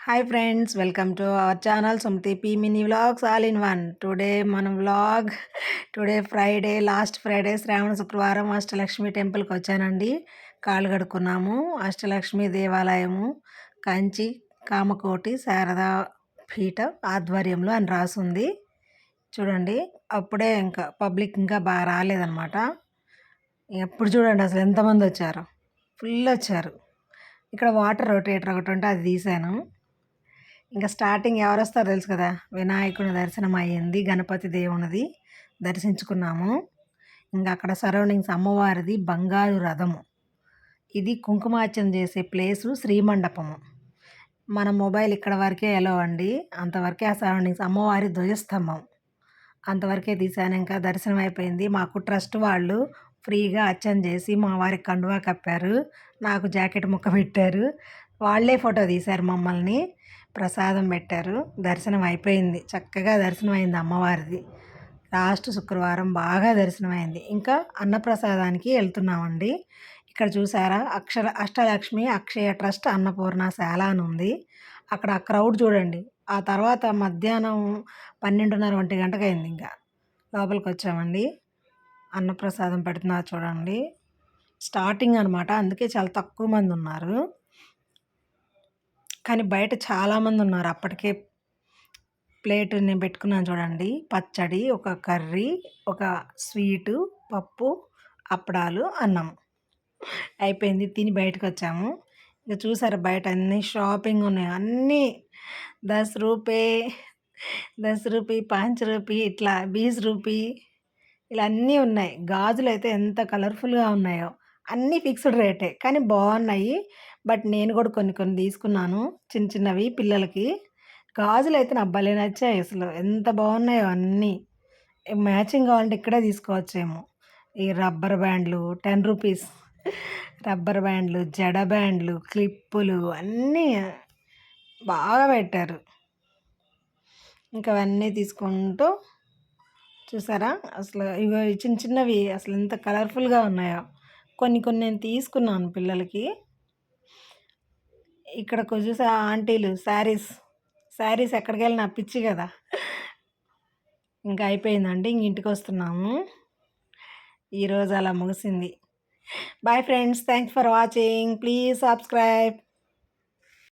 Hi friends welcome to our channel Sumathi P mini vlogs all in one today మన vlog today Friday last Friday శ్రావణ శుక్రవారం అష్టలక్ష్మి టెంపుల్కి వచ్చానండి. కాళ్ళు కడుక్కున్నాము. అష్టలక్ష్మి దేవాలయము కంచి కామకోటి శారదా పీఠ ఆధ్వర్యంలో అని రాసుంది. చూడండి అప్పుడే ఇంకా పబ్లిక్ ఇంకా బాగా రాలేదనమాట ఎప్పుడు చూడండి అసలు ఎంతమంది వచ్చారు. ఫుల్ వచ్చారు. ఇక్కడ వాటర్ రొటేటర్ ఒకటి ఉంటే అది తీసాను. ఇంకా స్టార్టింగ్ ఎవరు వస్తారో తెలుసు కదా? వినాయకుని దర్శనం అయ్యింది గణపతి దేవునిది దర్శించుకున్నాము. ఇంకా అక్కడ సరౌండింగ్స్ అమ్మవారిది బంగారు రథము. ఇది కుంకుమార్చన చేసే ప్లేసు శ్రీమండపము. మన మొబైల్ ఇక్కడ వరకే ఎలా అండి. అంతవరకే ఆ సరౌండింగ్స్. అమ్మవారి ధ్వజస్తంభం. అంతవరకే తీశాను. ఇంకా దర్శనం అయిపోయింది. మాకు ట్రస్ట్ వాళ్ళు ఫ్రీగా అర్చన చేసి మా వారికి కండువా కప్పారు. నాకు జాకెట్ ముక్క పెట్టారు. వాళ్ళే ఫోటో తీశారు మమ్మల్ని. ప్రసాదం పెట్టారు. దర్శనం అయిపోయింది. చక్కగా దర్శనం అయింది అమ్మవారిది. లాస్ట్ శుక్రవారం బాగా దర్శనం అయింది. ఇంకా అన్నప్రసాదానికి వెళ్తున్నామండి. ఇక్కడ చూసారా? అక్షర అష్టలక్ష్మి అక్షయ ట్రస్ట్ అన్నపూర్ణశాల అని ఉంది. అక్కడ ఆ క్రౌడ్ చూడండి. ఆ తర్వాత మధ్యాహ్నం పన్నెండున్నర ఒంటి గంటకు అయింది ఇంకా. లోపలికి వచ్చామండి. అన్నప్రసాదం పెడుతున్నారు చూడండి. స్టార్టింగ్ అనమాట అందుకే చాలా తక్కువ మంది ఉన్నారు. కానీ బయట చాలామంది ఉన్నారు అప్పటికే ప్లేట్ నేను పెట్టుకున్నాను చూడండి. పచ్చడి ఒక కర్రీ ఒక స్వీటు పప్పు అప్పడాలు అన్నం. అయిపోయింది. తిని బయటకు వచ్చాము ఇంకా చూసారు బయట అన్ని షాపింగ్ ఉన్నాయి. అన్నీ దస్ రూపే దస్ రూపీ పాంచ్ రూపీ ఇట్లా బీస్ రూపీ ఇలా అన్నీ ఉన్నాయి. గాజులు అయితే ఎంత కలర్ఫుల్గా ఉన్నాయో. అన్నీ ఫిక్స్డ్ రేటే. కానీ బాగున్నాయి. బట్ నేను కూడా కొన్ని కొన్ని తీసుకున్నాను. చిన్న చిన్నవి పిల్లలకి. గాజులు అయితే నా భలే నచ్చాయి అసలు. ఎంత బాగున్నాయో అన్నీ. మ్యాచింగ్ కావాలంటే ఇక్కడే తీసుకోవచ్చేమో. ఈ రబ్బర్ బ్యాండ్లు టెన్ రూపీస్. రబ్బర్ బ్యాండ్లు జడ బ్యాండ్లు క్లిప్పులు అన్నీ బాగా పెట్టారు. ఇంకా అవన్నీ తీసుకుంటూ చూసారా? అసలు ఇవి చిన్న చిన్నవి. అసలు ఎంత కలర్ఫుల్గా ఉన్నాయో. కొన్ని కొన్ని నేను తీసుకున్నాను పిల్లలకి. ఇక్కడ వచ్చేసి ఆంటీలు శారీస్ శారీస్ ఎక్కడికి వెళ్ళినా పిచ్చి కదా. ఇంకా అయిపోయిందండి ఇంక ఇంటికి వస్తున్నాము ఈరోజు అలా ముగిసింది. Bye friends thanks for watching. Please subscribe.